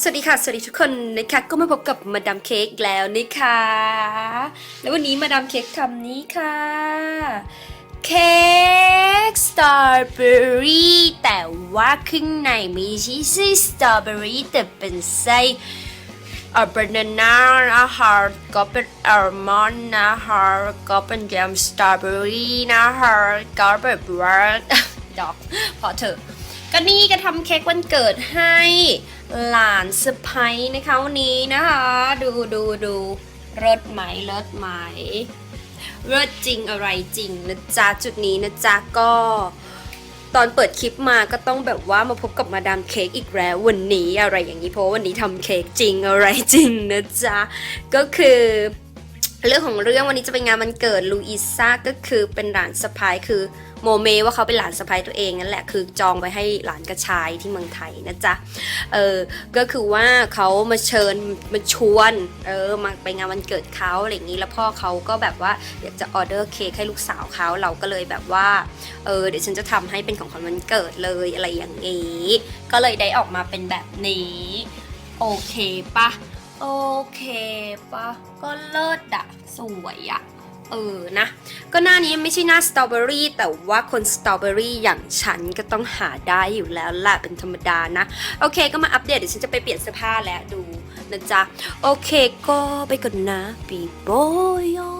สวัสดีค่ะ สวัสดีทุกคนนะคะ ก็มาพบกับมาดามเค้กแล้วนะคะ แล้ววันนี้มาดามเค้กทำนี้ค่ะเค้กสตรอเบอรี่แต่ว่าข้างในไม่ใช่ไส้สตรอเบอรี่แต่เป็นไส้เอ่อบานาน่านะคะก็เป็นอัลมอนด์นะคะก็เป็นแยมสตรอเบอรี่นะคะก็แบบว่าดอกพอเถอะก็นี่ก็ทำเค้กวันเกิดให้หลานสะพ้ยนะคะวันนี้นะคะ ดูดูดูเลิศไหมเลิศไหมเลิศจริงอะไรจริงนะจ๊ะจุดนี้นะจ๊ะก็ ตอนเปิดคลิปมาก็ต้องแบบว่ามาพบกับมาดามเค้กอีกแล้ววันนี้อะไรอย่างนี้เพราะวันนี้ทำเค้กจริงอะไรจริงนะจ๊ะก็คือ เรื่องของเรื่องวันนี้จะเป็นงานวันเกิดลูอิซ่าก็คือเป็นหลานสะพ้ายคือโมเมว่าเขาเป็นหลานสะพ้ายตัวเองนั่นแหละคือจองไว้ให้หลานกระชายที่เมืองไทยนะจ๊ะเออก็คือว่าเขามาเชิญมาชวนเออมาไปงานวันเกิดเขาอะไรอย่างนี้แล้วพ่อเขาก็แบบว่าอยากจะออเดอร์เค้กให้ลูกสาวเขาเราก็เลยแบบว่าเออเดี๋ยวฉันจะทำให้เป็นของขวัญวันเกิดเลยอะไรอย่างนี้ ก็เลยได้ออกมาเป็นแบบนี้โอเคปะ โอเคปะก็เลิศอะสวยอะเออนะ ก็หน้านี้ไม่ใช่หน้าสตรอเบอรี่แต่ว่าคนสตรอเบอรี่อย่างฉันก็ต้องหาได้อยู่แล้วแหละเป็นธรรมดานะ โอเคก็มาอัปเดตเดี๋ยวฉันจะไปเปลี่ยนเสื้อผ้าแล้วดูนะจ๊ะ โอเคก็ไปก่อนนะปีโบย